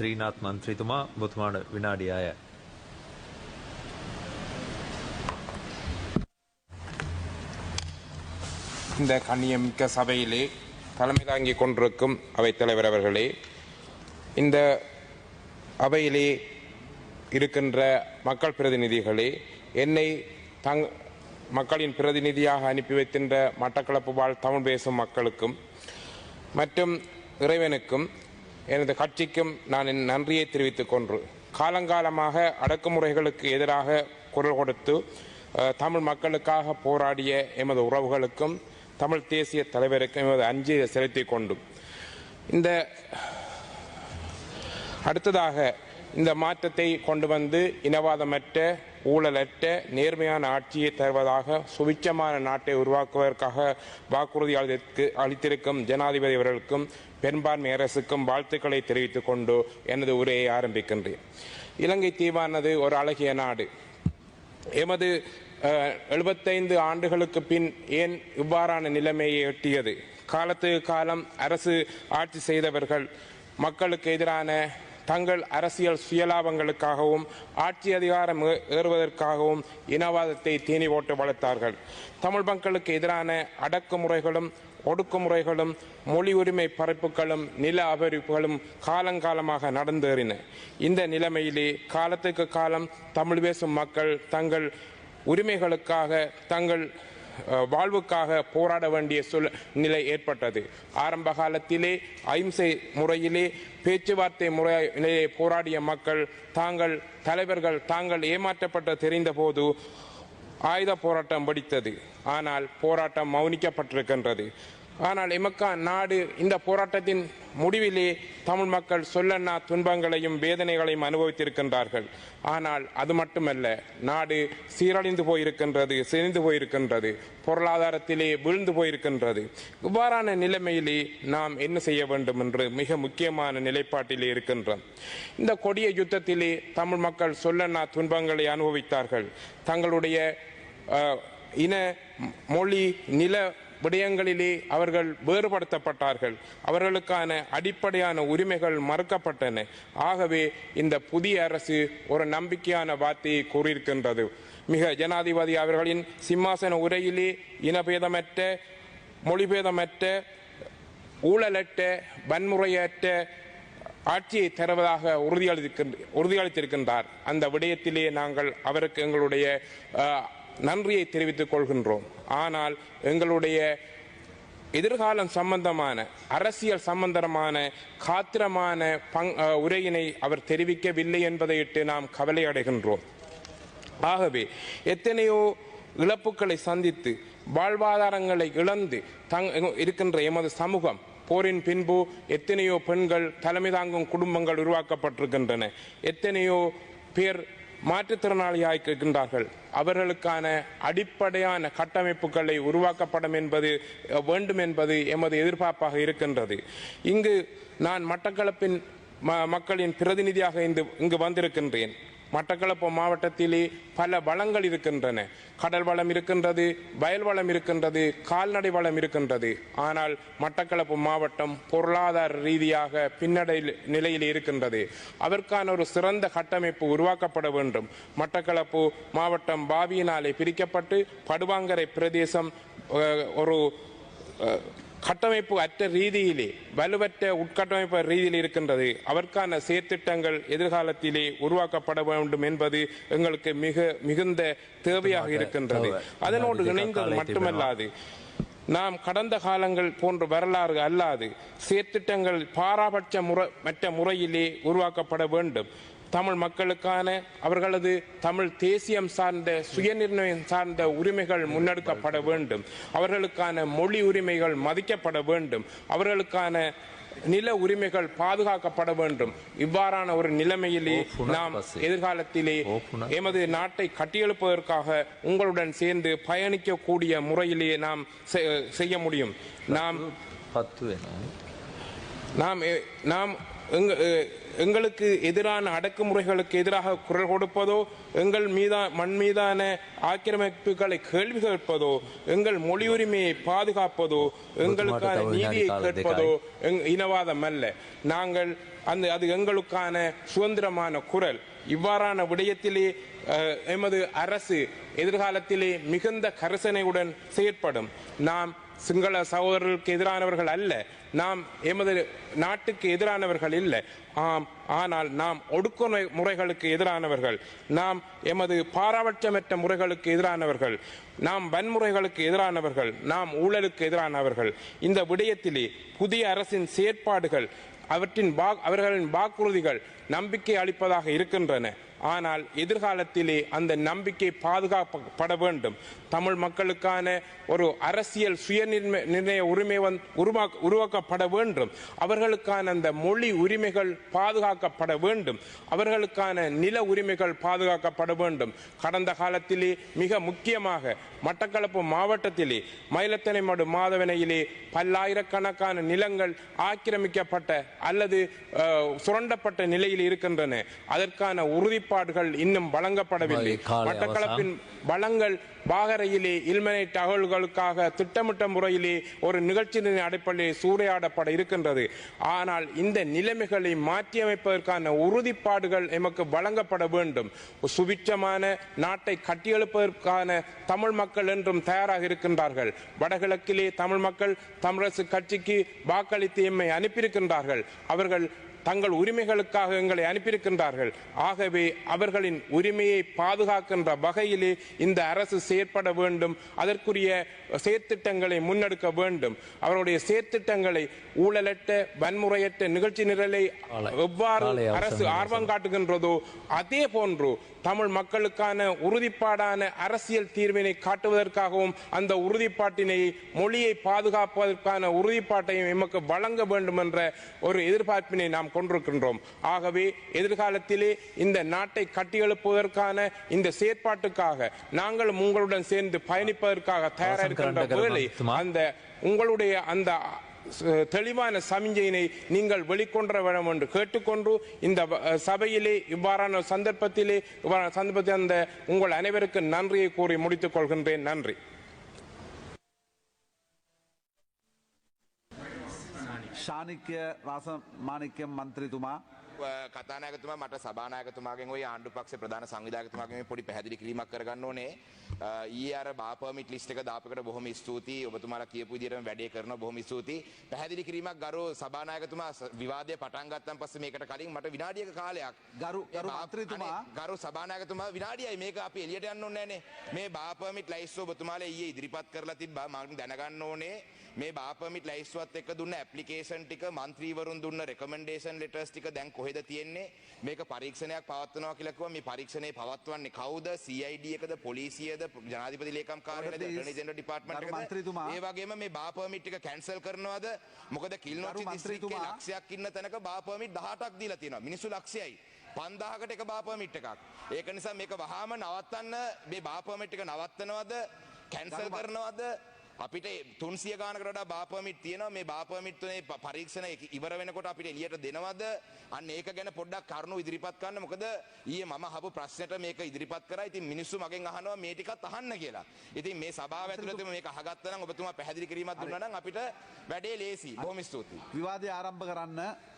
ಶ್ರೀನಾಥ್ ಮಂತ್ರಿತುಮ ಬುತ್ಮಾಣ வினாடியாய. இந்த கண்ணியமிக்க சபையிலே தலைமை தாங்கிக் கொண்டிருக்கும் அவை தலைவர் அவர்களே இந்த அவையிலே இருக்கின்ற மக்கள் பிரதிநிதிகளே என்னை தங் மக்களின் பிரதிநிதியாக அனுப்பி வைக்கின்ற மட்டக்களப்பு வாழ் தமிழ் பேசும் மக்களுக்கும் மற்றும் இறைவனுக்கும் எனது கட்சிக்கும் நான் என் நன்றியை தெரிவித்துக் கொன்று காலங்காலமாக அடக்குமுறைகளுக்கு எதிராக குரல் கொடுத்து தமிழ் மக்களுக்காக போராடிய எமது உறவுகளுக்கும் தமிழ் தேசிய தலைவருக்கும் எமது அஞ்சியை செலுத்திக் கொண்டு. இந்த அடுத்ததாக இந்த மாற்றத்தை கொண்டு வந்து இனவாதமற்ற ஊழலற்ற நேர்மையான ஆட்சியை தருவதாக சுவிச்சமான நாட்டை உருவாக்குவதற்காக வாக்குறுதி அளித்திருக்கு அளித்திருக்கும் ஜனாதிபதி அவர்களுக்கும் பெரும்பான்மை அரசுக்கும் வாழ்த்துக்களை தெரிவித்துக் கொண்டு எனது உரையை ஆரம்பிக்கின்றேன். இலங்கை தீவானது ஒரு அழகிய நாடு. எமது எழுபத்தைந்து ஆண்டுகளுக்கு பின் ஏன் இவ்வாறான நிலைமையை எட்டியது? காலத்துக்கு காலம் அரசு ஆட்சி செய்தவர்கள் மக்களுக்கு எதிரான தங்கள் அரசியல் சுயலாபங்களுக்காகவும் ஆட்சி அதிகாரம் ஏறுவதற்காகவும் இனவாதத்தை தீனி போட்டு வளர்த்தார்கள். தமிழ் மக்களுக்கு எதிரான அடக்குமுறைகளும் ஒடுக்குமுறைகளும் மொழி உரிமை பறிப்புகளும் நில அபரிப்புகளும் காலங்காலமாக நடந்தேறின. இந்த நிலைமையிலே காலத்துக்கு காலம் தமிழ் பேசும் மக்கள் தங்கள் உரிமைகளுக்காக தங்கள் வாழ்வுக்காக போராட வேண்டிய சூழ் நிலை ஏற்பட்டது. ஆரம்ப காலத்திலே அಹಿಂசை முறையிலே பேச்சுவார்த்தை முறையிலே போராடிய மக்கள் தாங்கள் தலைவர்கள் தாங்கள் ஏமாற்றப்பட்ட தெரிந்தபோது ஆயுத போராட்டம் வெடித்தது. ஆனால் போராட்டம் மௌனிக்கப்பட்டிருக்கின்றது. ஆனால் எமக்கான் நாடு இந்த போராட்டத்தின் முடிவிலே தமிழ் மக்கள் சொல்லன்னா துன்பங்களையும் வேதனைகளையும் அனுபவித்திருக்கின்றார்கள். ஆனால் அது மட்டுமல்ல நாடு சீரழிந்து போயிருக்கின்றது சிரிந்து போயிருக்கின்றது பொருளாதாரத்திலே வீழ்ந்து போயிருக்கின்றது. இவ்வாறான நிலைமையிலே நாம் என்ன செய்ய வேண்டும் என்று மிக முக்கியமான நிலைப்பாட்டிலே இருக்கின்றோம். இந்த கொடிய யுத்தத்திலே தமிழ் மக்கள் சொல்லன்னா துன்பங்களை அனுபவித்தார்கள். தங்களுடைய இன மொழி நில விடயங்களிலே அவர்கள் வேறுபடுத்தப்பட்டார்கள். அவர்களுக்கான அடிப்படையான உரிமைகள் மறுக்கப்பட்டன. ஆகவே இந்த புதிய அரசு ஒரு நம்பிக்கையான வார்த்தையை கூறியிருக்கின்றது. மிக ஜனாதிபதி அவர்களின் சிம்மாசன உரையிலே இனபேதமற்ற மொழிபேதமற்ற ஊழலற்ற வன்முறையற்ற ஆட்சியை தருவதாக உறுதியளித்திருக்கின்ற- உறுதியளித்திருக்கின்றார். அந்த விடயத்திலே நாங்கள் அவருக்கு எங்களுடைய நன்றியை தெரிவித்துக் கொள்கின்றோம். ஆனால் எங்களுடைய எதிர்காலம் சம்பந்தமான அரசியல் சம்பந்தமான காத்திரமான பங் உரையினை அவர் தெரிவிக்கவில்லை என்பதையிட்டு நாம் கவலை அடைகின்றோம். ஆகவே எத்தனையோ இழப்புகளை சந்தித்து வாழ்வாதாரங்களை இழந்து தங் இருக்கின்ற எமது சமூகம் போரின் பின்பு எத்தனையோ பெண்கள் தலைமை தாங்கும் குடும்பங்கள் உருவாக்கப்பட்டிருக்கின்றன. எத்தனையோ பேர் மாற்றுத்திறனாளியாக இருக்கின்றார்கள் அவர்களுக்கான அடிப்படையான கட்டமைப்புகளை உருவாக்கப்படும் என்பது வேண்டும் என்பது எமது எதிர்பார்ப்பாக இருக்கின்றது. இங்கு நான் மட்டக்களப்பின் ம- மக்களின் பிரதிநிதியாக இங்கு இங்கு வந்திருக்கின்றேன். மட்டக்களப்பு மாவட்டத்திலே பல வளங்கள் இருக்கின்றன. கடல் வளம் இருக்கின்றது வயல் வளம் இருக்கின்றது கால்நடை வளம் இருக்கின்றது. ஆனால் மட்டக்களப்பு மாவட்டம் பொருளாதார ரீதியாக பின்னடை நிலையில் இருக்கின்றது. அதற்கான ஒரு சிறந்த கட்டமைப்பு உருவாக்கப்பட வேண்டும். மட்டக்களப்பு மாவட்டம் பாவியினாலே பிரிக்கப்பட்டு படுவாங்கரை பிரதேசம் ஒரு கட்டமைப்பு அற்ற ரீதியிலே வலுவற்ற உட்கட்டமைப்பு ரீதியில் இருக்கின்றது. அதற்கான செயற்திட்டங்கள் எதிர்காலத்திலே உருவாக்கப்பட வேண்டும் என்பது எங்களுக்கு மிக மிகுந்த தேவையாக இருக்கின்றது. அதனோடு இணைந்தது மட்டுமல்லாது நாம் கடந்த காலங்கள் போன்ற வரலாறு அல்லாது செயற்திட்டங்கள் பாராபட்ச முறை மற்ற முறையிலே உருவாக்கப்பட வேண்டும். தமிழ் மக்களுக்கான அவர்களது தமிழ் தேசியம் சார்ந்த சுயநிர்ணயம் சார்ந்த உரிமைகள் முன்னெடுக்கப்பட வேண்டும். அவர்களுக்கான மொழி உரிமைகள் மதிக்கப்பட வேண்டும். அவர்களுக்கான நில உரிமைகள் பாதுகாக்கப்பட வேண்டும். இவ்வாறான ஒரு நிலைமையிலே நாம் எதிர்காலத்திலே எமது நாட்டை கட்டியெழுப்பதற்காக உங்களுடன் சேர்ந்து பயணிக்கக்கூடிய முறையிலேயே நாம் செய்ய முடியும். நாம் பத்து நாம் நாம் எங்களுக்கு எதிரான அடக்குமுறைகளுக்கு எதிராக குரல் கொடுப்பதோ எங்கள் மீதா மண் மீதான ஆக்கிரமிப்புகளை கேள்வி கேட்பதோ எங்கள் மொழி உரிமையை பாதுகாப்பதோ எங்களுக்கான நீதியை கேட்பதோ எங்- இனவாதம் அல்ல நாங்கள் அந்த அது எங்களுக்கான சுதந்திரமான குரல். இவ்வாறான விடயத்திலே எமது அரசு எதிர்காலத்திலே மிகுந்த கரிசனையுடன் செயற்படும். நாம் சிங்கள சகோதரர்களுக்கு எதிரானவர்கள் அல்ல. நாம் எமது நாட்டுக்கு எதிரானவர்கள் இல்லை. ஆம் ஆனால் நாம் ஒடுக்குமுறை முறைகளுக்கு எதிரானவர்கள். நாம் எமது பாரபட்சமற்ற முறைகளுக்கு எதிரானவர்கள். நாம் வன்முறைகளுக்கு எதிரானவர்கள். நாம் ஊழலுக்கு எதிரானவர்கள். இந்த விடயத்திலே புதிய அரசின் செயற்பாடுகள் அவற்றின் வா- அவர்களின் வாக்குறுதிகள் நம்பிக்கை அளிப்பதாக இருக்கின்றன. ஆனால் எதிர்காலத்திலே அந்த நம்பிக்கை பாதுகாக்கப்பட வேண்டும். தமிழ் மக்களுக்கான ஒரு அரசியல் சுயநிர்ணய நிர்ணய உரிமை வந் உருவாக்க உருவாக்கப்பட வேண்டும். அவர்களுக்கான அந்த மொழி உரிமைகள் பாதுகாக்கப்பட வேண்டும். அவர்களுக்கான நில உரிமைகள் பாதுகாக்கப்பட வேண்டும். கடந்த காலத்திலே மிக முக்கியமாக மட்டக்களப்பு மாவட்டத்திலே மயிலத்தனைமடு மாதவனையிலே பல்லாயிரக்கணக்கான நிலங்கள் ஆக்கிரமிக்கப்பட்ட அல்லது சுரண்டப்பட்ட நிலையில் இருக்கின்றன. அதற்கான உறுதி உறுதிப்பாடுகள் இன்னும் வழங்கப்படவில்லை. மட்டக்களப்பின் வளங்கள் பாகரையிலே இல்மனைட் அகழ்வுகளுக்காக திட்டமிட்ட முறையிலே ஒரு நிகழ்ச்சியின் அடிப்படையில் சூறையாடப்பட இருக்கின்றது. ஆனால் இந்த நிலைமைகளை மாற்றியமைப்பதற்கான உறுதிப்பாடுகள் எமக்கு வழங்கப்பட வேண்டும். சுபிட்சமான நாட்டை கட்டியெழுப்பதற்கான தமிழ் மக்கள் என்றும் தயாராக இருக்கின்றார்கள். வடகிழக்கிலே தமிழ் மக்கள் தமிழரசு கட்சிக்கு வாக்களித்து எம்மை அனுப்பியிருக்கின்றார்கள். அவர்கள் தங்கள் உரிமைகளுக்காக எங்களை அனுப்பியிருக்கின்றார்கள். ஆகவே அவர்களின் உரிமையை பாதுகாக்கின்ற வகையிலே இந்த அரசு செயற்பட வேண்டும். அதற்குரிய செயற்திட்டங்களை முன்னெடுக்க வேண்டும். அவருடைய செயற்திட்டங்களை ஊழலற்ற வன்முறையற்ற நிகழ்ச்சி நிரலை எவ்வாறு அரசு. ஆர்வம் காட்டுகின்றதோ அதே போன்று தமிழ் மக்களுக்கான உறுதிப்பாடான அரசியல் தீர்வினை காட்டுவதற்காகவும் அந்த உறுதிப்பாட்டினை மொழியை பாதுகாப்பதற்கான உறுதிப்பாட்டையும் எமக்கு வழங்க வேண்டும் என்ற ஒரு எதிர்பார்ப்பினை நாம் கொண்டிருக்கின்றோம். ஆகவே எதிர்காலத்திலே இந்த நாட்டை கட்டியெழுப்புவதற்கான இந்த செயற்பாட்டுக்காக நாங்களும் உங்களுடன் சேர்ந்து பயணிப்பதற்காக தயாராக கருத்துமா? அந்த உங்களுடைய அந்த தெளிவான சமிஞ்சையினை நீங்கள் வெளிக்கொண்டு வேண்டும் என்று கேட்டுக்கொண்டு இந்த சபையிலே இவ்வாறான சந்தர்ப்பத்திலே இவ்வாறான சந்தர்ப்பத்தில் அந்த உங்கள் அனைவருக்கு நன்றியை கூறி முடித்துக் கொள்கின்றேன். நன்றி. ශානික්‍ය රාසමානික්‍ය මන්ත්‍රීතුමා කතානායකතුමා මට සභානායකතුමාගෙන් ඔය ආණ්ඩු පක්ෂ ප්‍රධාන සංවිධායකතුමාගෙන් පොඩි පැහැදිලි කිරීමක් කරගන්න ඕනේ. ඊයේ අර බාපර්මිට් ලිස්ට් එක දාපකට බොහොම ස්තුතියි. ඔබතුමාලා කියපු විදිහටම වැඩේ කරනවා බොහොම ස්තුතියි. පැහැදිලි කිරීමක් ගරු සභානායකතුමා විවාදය පටන් ගත්තන් පස්සේ මේකට කලින් මට විනාඩියක කාලයක් ගරු- ගරු බා- මන්ත්‍රීතුමා. ගරු සභානායකතුමා විනාඩියයි මේක අපි එළියට යන්න ඕනේ නෑනේ. මේ බාපර්මිට් ලයිස්ට් ඔබතුමාලා ඊයේ ඉදිරිපත් කරලා තිබ්බා මම දැනගන්න ඕනේ මේ බාපර්මිට් ලයිස්ට්වත් එක්ක දුන්න ඇප්ලිකේෂන් ටික මන්ත්‍රීවරුන් දුන්න රෙකමෙන්ඩේෂන් ලෙටර්ස් ටික දැන් කොහෙද තියෙන්නේ? මේක පරීක්ෂණයක් පවත්වනවා කියලා කිව්වා මේ පරීක්ෂණය පවත්වන්නේ කවුද? CID එකද? පොලිසියද? ජනාධිපති ලේකම් කාර්යාලයද. ඇටර්නි ජෙනරල් ඩිපාර්ට්මන්ට් එකද? මන්ත්‍රීතුමා. ඒ වගේම මේ බාපර්මිට් ටික කැන්සල් කරනවද? මොකද කිල්නොච්චි දිස්ත්‍රික්කේ. ලක්ෂයක් ඉන්න තැනක බාපර්මිට් 18ක් දීලා තියෙනවා. මිනිස්සු ලක්ෂයයි. 5000කට එක බාපර්මිට් එකක්. ඒක නිසා මේක වහාම නවත්තන්න මේ බාපර්මිට් එක නවත්තනවද? කැන්සල් කරනවද අපිට තුන්සිය ගානකට වඩා බාපර්මිට් තියෙනවා. මේ බාපර්මිට් තුනේ පරීක්ෂණ ඉවර වෙනකොට අපිට එළියට දෙනවද? අන්න ඒක ගැන පොඩ්ඩක් කරුණු ඉදිරිපත් කරන්න. මොකද ඊයේ මම අහපු ප්‍රශ්නෙට මේක ඉදිරිපත් කරා. ඉතින් මිනිස්සු මගෙන් අහනවා මේ ටිකත් අහන්න කියලා. ඉතින් මේ සභාව ඇතුළතම මේක අහගත්තා නම් ඔබතුමා පැහැදිලි කිරීමක් දුන්නා නම් අපිට වැඩේ ලේසි බොහොම ස්තුතියි. විවාදය ආරම්භ කරන්න